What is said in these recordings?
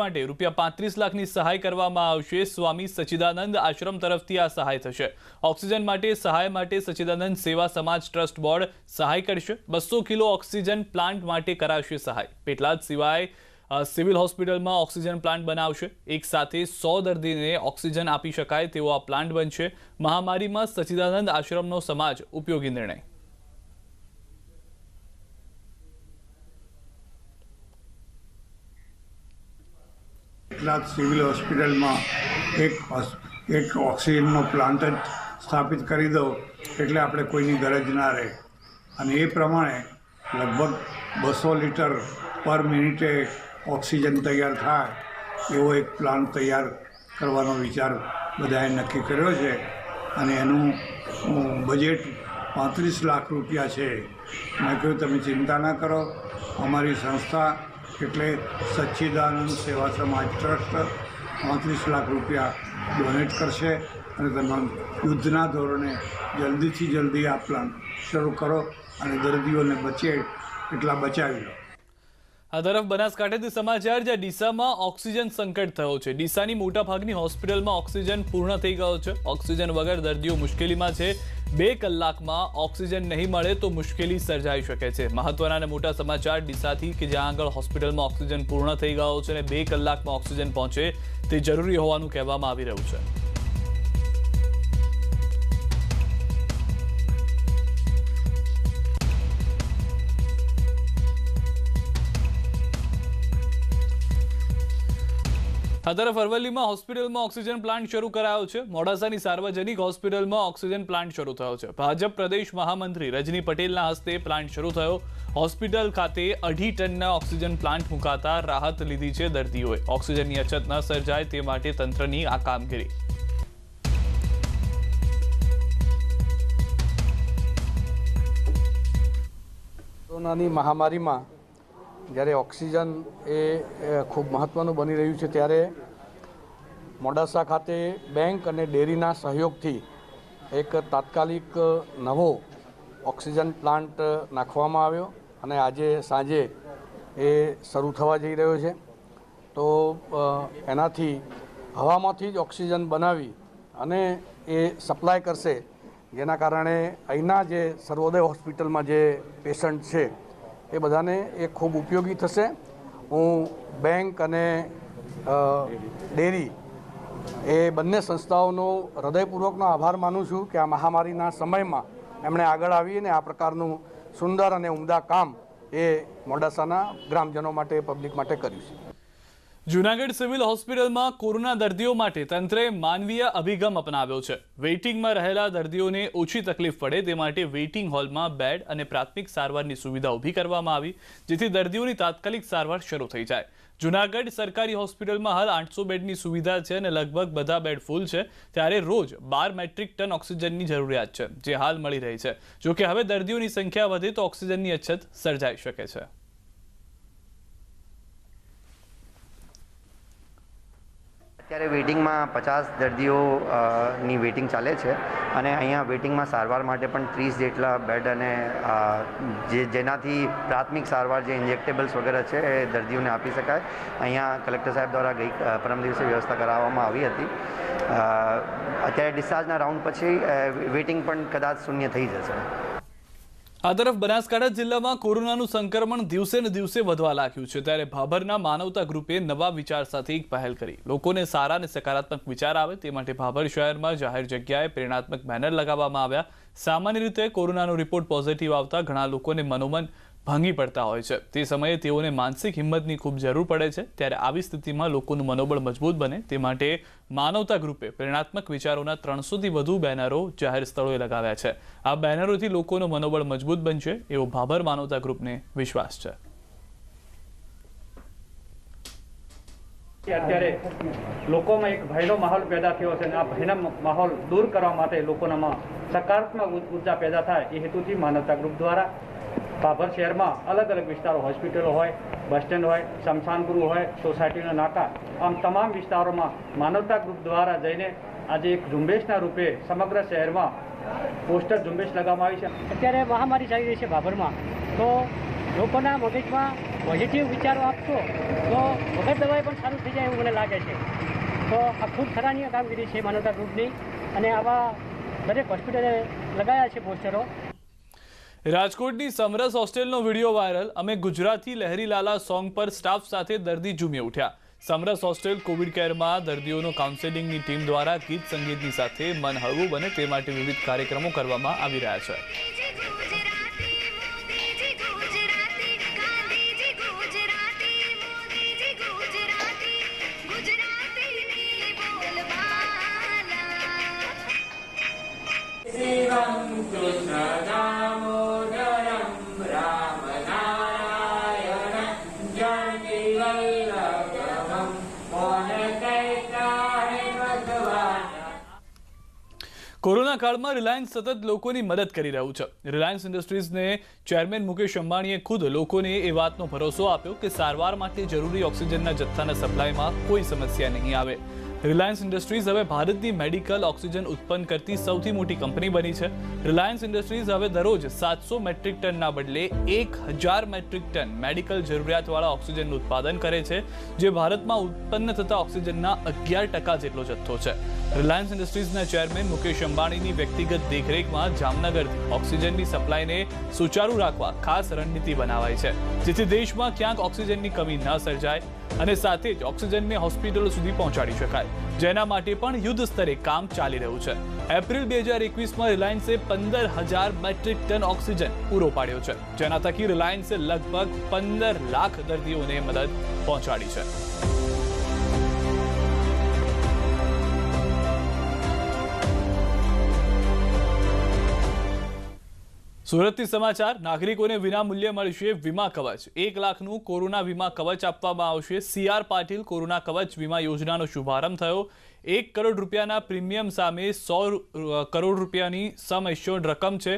માટે રૂપિયા પાંત્રીસ લાખની સહાય કરવામાં આવશે. સ્વામી સચિદાનંદ આશ્રમ તરફથી આ સહાય થશે. ઓક્સિજન માટે સહાય માટે સચિદાનંદ સેવા સમાજ ટ્રસ્ટ બોર્ડ સહાય કરશે. બસો કિલો ઓક્સિજન પ્લાન્ટ માટે કરાશે સહાય. પેટલાદ સિવાય સિવિલ હોસ્પિટલમાં ઓક્સિજન પ્લાન્ટ બનાવશે. એક સાથે સો દર્દીને ઓક્સિજન આપી શકાય તેવો આ પ્લાન્ટ બનશે. મહામારીમાં સચિદાનંદ આશ્રમનો સમાજ ઉપયોગી નિર્ણય. કેટલાક સિવિલ હોસ્પિટલમાં એક એક ઓક્સિજનનો પ્લાન્ટ જ સ્થાપિત કરી દો એટલે આપણે કોઈની ગરજ ના રહે. અને એ પ્રમાણે લગભગ બસો લીટર પર મિનિટે ઓક્સિજન તૈયાર થાય એવો એક પ્લાન્ટ તૈયાર કરવાનો વિચાર બધાએ નક્કી કર્યો છે. અને એનું બજેટ પાંત્રીસ લાખ રૂપિયા છે. મેં કહ્યું, તમે ચિંતા ના કરો. અમારી સંસ્થા એટલે સચ્ચિદાનંદ સેવા સમાજ ટ્રસ્ટ પાંત્રીસ લાખ રૂપિયા ડોનેટ કરશે અને તમે યુદ્ધના ધોરણે જલ્દીથી જલ્દી આ પ્લાન શરૂ કરો અને દર્દીઓને બચે એટલા બચાવી લો. આ તરફ બનાસકાંઠાથી સમાચાર જ્યાં ડીસામાં ઓક્સિજન સંકટ થયો છે. ડીસાની મોટાભાગની હોસ્પિટલમાં ઓક્સિજન પૂર્ણ થઈ ગયો છે. ઓક્સિજન વગર દર્દીઓ મુશ્કેલીમાં છે. બે કલાકમાં ઓક્સિજન નહીં મળે તો મુશ્કેલી સર્જાઈ શકે છે. મહત્વના અને મોટા સમાચાર ડીસાથી કે જ્યાં આગળ હોસ્પિટલમાં ઓક્સિજન પૂર્ણ થઈ ગયો છે અને બે કલાકમાં ઓક્સિજન પહોંચે તે જરૂરી હોવાનું કહેવામાં આવી રહ્યું છે. તરફ અરવલ્લીમાં હોસ્પિટલમાં ઓક્સિજન પ્લાન્ટ શરૂ કરાયો છે. મોડાસાની સાર્વજનિક હોસ્પિટલમાં ઓક્સિજન પ્લાન્ટ શરૂ થયો છે. ભાજપ પ્રદેશ મહામંત્રી રજની પટેલના હસ્તે પ્લાન્ટ શરૂ થયો. હોસ્પિટલ ખાતે અઢી ટનના ઓક્સિજન પ્લાન્ટ મુકાતા રાહત લીધી છે દર્દીઓએ. ઓક્સિજનની અછત ન સર્જાય તે માટે તંત્રની આ કામગીરી. કોરોનાની મહામારીમાં જ્યારે ઓક્સિજન એ ખૂબ મહત્ત્વનું બની રહ્યું છે, ત્યારે મોડાસા ખાતે બેંક અને ડેરીના સહયોગથી એક તાત્કાલિક નવો ઓક્સિજન પ્લાન્ટ નાખવામાં આવ્યો અને આજે સાંજે એ શરૂ થવા જઈ રહ્યો છે. તો એનાથી હવામાંથી જ ઓક્સિજન બનાવી અને એ સપ્લાય કરશે. જેના કારણે અહીંના જે સર્વોદય હોસ્પિટલમાં જે પેશન્ટ છે એ બધાને એ ખૂબ ઉપયોગી થશે. હું બેંક અને ડેરી એ બંને સંસ્થાઓનો હૃદયપૂર્વકનો આભાર માનું છું કે આ મહામારીના સમયમાં એમણે આગળ આવીને આ પ્રકારનું સુંદર અને ઉમદા કામ એ મોડાસાના ગ્રામજનો માટે, પબ્લિક માટે કર્યું છે. જૂનાગઢ સિવિલ હોસ્પિટલમાં કોરોના દર્દીઓ માટે તંત્રે માનવીય અભિગમ અપનાવ્યો છે. વેઇટિંગમાં રહેલા દર્દીઓને ઓછી તકલીફ પડે તે માટે વેઇટિંગ હોલમાં બેડ અને પ્રાથમિક સારવારની સુવિધા ઊભી કરવામાં આવી, જેથી દર્દીઓની તાત્કાલિક સારવાર શરૂ થઈ જાય. જૂનાગઢ સરકારી હોસ્પિટલમાં હાલ આઠસો બેડની સુવિધા છે અને લગભગ બધા બેડ ફૂલ છે. ત્યારે રોજ બાર મેટ્રિક ટન ઓક્સિજનની જરૂરિયાત છે, જે હાલ મળી રહી છે. જોકે હવે દર્દીઓની સંખ્યા વધે તો ઓક્સિજનની અછત સર્જાઈ શકે છે. અત્યારે વેઇટિંગમાં પચાસ દર્દીઓની વેઇટિંગ ચાલે છે અને અહીંયા વેઇટિંગમાં સારવાર માટે પણ ત્રીસ જેટલા બેડ અને જે જેનાથી પ્રાથમિક સારવાર જે ઇન્જેક્ટેબલ્સ વગેરે છે એ દર્દીઓને આપી શકાય. અહીંયા કલેક્ટર સાહેબ દ્વારા ગઈ પરમ દિવસે વ્યવસ્થા કરાવવામાં આવી હતી. અત્યારે ડિસ્ચાર્જના રાઉન્ડ પછી વેઇટિંગ પણ કદાચ શૂન્ય થઈ જશે. આ તરફ બનાસકાંઠા જિલ્લામાં કોરોનાનું સંક્રમણ દિવસે ને દિવસે વધવા લાગ્યું છે. ત્યારે ભાભરના માનવતા ગ્રુપે નવા વિચાર સાથે એક પહેલ કરી. લોકોને સારા અને સકારાત્મક વિચાર આવે તે માટે ભાભર શહેરમાં જાહેર જગ્યાએ પ્રેરણાત્મક બેનર લગાવવામાં આવ્યા. સામાન્ય રીતે કોરોનાનો રિપોર્ટ પોઝિટિવ આવતા ઘણા લોકોને મનોમન ભાંગી પડતા હોય છે. તે સમયે તેઓને માનસિક હિંમતની ખૂબ જરૂર પડે છે. ત્યારે આવી સ્થિતિમાં લોકોનું મનોબળ મજબૂત બને. તે માટે માનવતા ગ્રુપે પ્રેરણાત્મક વિચારોના ત્રણસોથી વધુ બેનરો જાહેર સ્થળોએ લગાવ્યા છે. આ બેનરોથી લોકોનું મનોબળ મજબૂત બનશે એવો ભાભર માનવતા ગ્રુપને વિશ્વાસ છે. અત્યારે લોકોમાં એક ભયનો માહોલ પેદા થયો છે અને આ ભયના માહોલ દૂર કરવા માટે લોકોનામાં સકારાત્મક ઊર્જા પેદા થાય એ હેતુથી માનવતા ગ્રુપ દ્વારા ભાભર શહેરમાં અલગ અલગ વિસ્તારો હોસ્પિટલો હોય, બસ સ્ટેન્ડ હોય શમશાન ગૃહ હોય, સોસાયટીના નાકા, આમ તમામ વિસ્તારોમાં માનવતા ગ્રુપ દ્વારા જઈને આજે એક ઝુંબેશના રૂપે સમગ્ર શહેરમાં પોસ્ટર ઝુંબેશ લગાવવામાં આવી છે. અત્યારે મહામારી ચાલી રહી છે ભાભરમાં તો લોકોના મગજમાં પોઝિટિવ વિચારો આપશો, તો વગર દવાઈ પણ સારું થઈ જાય એવું મને લાગે છે. તો આ ખૂબ ખરાની કામગીરી છે માનવતા ગ્રુપની. અને આવા દરેક હોસ્પિટલે લગાયા છે પોસ્ટરો. રાજકોટની સમરસ હોસ્ટેલનો વીડિયો વાયરલ. અમે ગુજરાતી લહેરીલાલા સોંગ પર સ્ટાફ સાથે દર્દી ઝૂમી ઉઠ્યા. સમરસ હોસ્ટેલ કોવિડ કેરમાં દર્દીઓનો કાઉન્સેલિંગની ટીમ દ્વારા ગીત સંગીતની સાથે મન હળવું બને તે માટે વિવિધ કાર્યક્રમો કરવામાં આવી રહ્યા છે. કોરોના કાળમાં રિલાયન્સ સતત લોકોની મદદ કરી રહ્યું છે. રિલાયન્સ ઇન્ડસ્ટ્રીઝને ચેરમેન મુકેશ અંબાણીએ ખુદ લોકોને એ વાતનો ભરોસો આપ્યો કે સારવાર માટે જરૂરી ઓક્સિજનના જથ્થાના સપ્લાયમાં કોઈ સમસ્યા નહીં આવે. રિલાયન્સ ઇન્ડસ્ટ્રીઝ હવે ભારતની મેડિકલ ઓક્સિજન ઉત્પન્ન કરતી સૌથી મોટી કંપની બની છે. રિલાયન્સ ઇન્ડસ્ટ્રીઝ હવે દરરોજ સાતસો મેટ્રિક ટનના બદલે એક હજાર મેટ્રિક ટન મેડિકલ જરૂરિયાતવાળા ઓક્સિજનનું ઉત્પાદન કરે છે, જે ભારતમાં ઉત્પન્ન થતા ઓક્સિજનના અગિયાર ટકા જેટલો જથ્થો છે. રિલાયન્સ ઇન્ડસ્ટ્રીઝના ચેરમેન મુકેશ અંબાણીની વ્યક્તિગત દેખરેખમાં જામનગરથી ઓક્સિજનની સપ્લાયને સુચારુ રાખવા ખાસ રણનીતિ બનાવાઈ છે, જેથી દેશમાં ક્યાંક ઓક્સિજનની કમી ન સર્જાય અને સાથે જ ઓક્સિજનને હોસ્પિટલો સુધી પહોંચાડી શકાય. જેના માટે પણ યુદ્ધ સ્તરે કામ ચાલી રહ્યું છે. એપ્રિલ બે હજાર એકવીસમાં રિલાયન્સે પંદર હજાર મેટ્રિક ટન ઓક્સિજન પૂરો પાડ્યો છે, જેના થકી રિલાયન્સે લગભગ પંદર લાખ દર્દીઓને મદદ પહોંચાડી છે. સુરતથી સમાચાર, નાગરિકોને વિનામૂલ્યે મળશે વીમા કવચ. એક લાખનું કોરોના વીમા કવચ આપવામાં આવશે. સીઆર પાટીલ કોરોના કવચ વીમા યોજનાનો શુભારંભ થયો. એક કરોડ રૂપિયાના પ્રીમિયમ સામે સો કરોડ રૂપિયાની સમ એશ્યોર્ડ રકમ છે.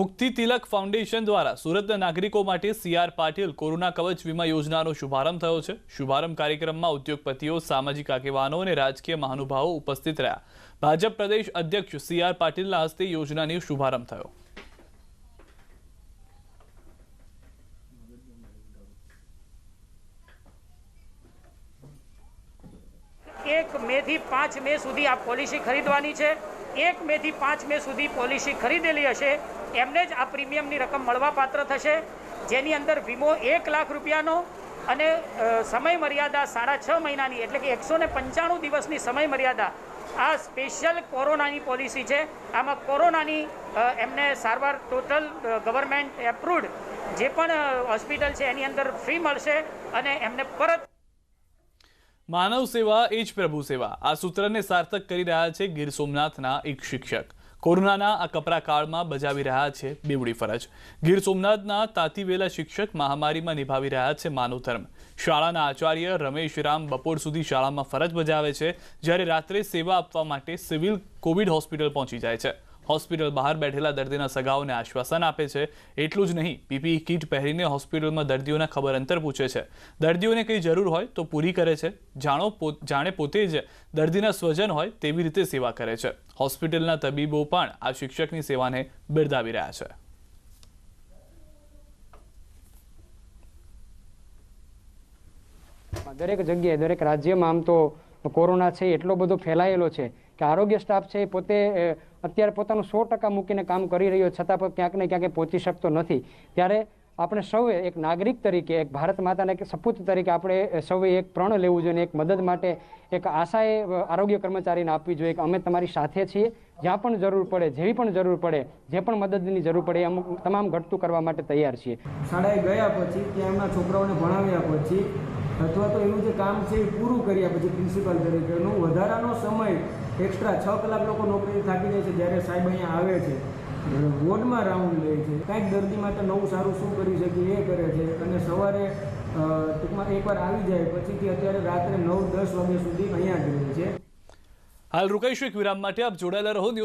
મુક્તિ તિલક ફાઉન્ડેશન દ્વારા સુરતના નાગરિકો માટે સીઆર પાટીલ કોરોના કવચ વીમા યોજનાનો શુભારંભ થયો છે. શુભારંભ કાર્યક્રમમાં ઉદ્યોગપતિઓ, સામાજિક આગેવાનો અને રાજકીય મહાનુભાવો ઉપસ્થિત રહ્યા. ભાજપ પ્રદેશ અધ્યક્ષ સીઆર પાટીલના હસ્તે યોજનાની શુભારંભ થયો. એક મેથી પાંચ મે સુધી આ પોલિસી ખરીદવાની છે. એક મેથી પાંચ મે સુધી પોલિસી ખરીદેલી હશે. એમને જ આ પ્રીમિયમની રકમ મળવાપાત્ર થશે. જેની અંદર વીમો એક લાખ રૂપિયાનો અને સમય મર્યાદા સાડા છ મહિનાની એટલે કે એકસો પંચાણું દિવસની સમય મર્યાદા આ સ્પેશિયલ કોરોનાની પોલિસી છે. આમાં કોરોનાની એમને સારવાર ટોટલ ગવર્મેન્ટ એપ્રુવડ જે પણ હોસ્પિટલ છે એની અંદર ફ્રી મળશે અને એમને પરત માનવ સેવા એ જ પ્રભુ સેવા. આ સૂત્રને સાર્થક કરી રહ્યા છે ગીર સોમનાથના એક શિક્ષક. કોરોનાના આ કપરા કાળમાં બજાવી રહ્યા છે બેવડી ફરજ. ગીર સોમનાથના તાતીવેલા શિક્ષક મહામારીમાં નિભાવી રહ્યા છે માનવ ધર્મ. શાળાના આચાર્ય રમેશ રામ બપોર સુધી શાળામાં ફરજ બજાવે છે જ્યારે રાત્રે સેવા આપવા માટે સિવિલ કોવિડ હોસ્પિટલ પહોંચી જાય છે. હોસ્પિટલ બહાર બેઠેલા દર્દીના સગાઓને આશ્વાસન આપે છે. એટલું જ નહીં, પીપીઈ કિટ પહેરીને હોસ્પિટલમાં દર્દીઓના ખબર અંતર પૂછે છે. દર્દીઓને કંઈ જરૂર હોય તો પૂરી કરે છે. જાણો જાણે પોતે જ દર્દીના સ્વજન હોય તેવી રીતે સેવા કરે છે. હોસ્પિટલના તબીબો પણ આ શિક્ષકની સેવાને બિરદાવી રહ્યા છે. દરેક જગ્યાએ, દરેક રાજ્યમાં આમ તો કોરોના છે, એટલો બધો ફેલાયેલો છે કે આરોગ્ય સ્ટાફ છે પોતે અત્યારે પોતાનું સો ટકા મૂકીને કામ કરી રહ્યો છતાં પણ ક્યાંક ને ક્યાંક પહોંચી શકતો નથી. ત્યારે આપણે સૌએ એક નાગરિક તરીકે, એક ભારત માતાના એક સપૂત તરીકે આપણે સૌએ એક પ્રણ લેવું જોઈએ એક મદદ માટે એક આશાએ આરોગ્ય કર્મચારીને આપવી જોઈએ કે અમે તમારી સાથે છીએ, જ્યાં પણ જરૂર પડે, જેવી પણ જરૂર પડે, જે પણ મદદની જરૂર પડે અમુક તમામ ઘટતું કરવા માટે તૈયાર છીએ. શાળાએ ગયા પછી ત્યાં એમના છોકરાઓને ભણાવ્યા પછી અથવા તો એનું જે કામ છે એ પૂરું કર્યા પછી પ્રિન્સિપાલ તરીકેનું વધારાનો સમય એક્સ્ટ્રા છ કલાક લોકો નોકરી થાકી જાય છે જ્યારે સાહેબ અહીંયા આવે છે. વોર્ડમાં રાઉન્ડ લે છે. કાંઈક દર્દી માટે નવું સારું શું કરી શકીએ એ કરે છે. અને સવારે ટૂંકમાં એકવાર આવી જાય પછીથી અત્યારે રાત્રે નવ દસ વાગ્યા સુધી અહીંયા જ રહે છે. હાલ રોકાઈશું એક વિરામ માટે. આપ જોડાયેલા રહો.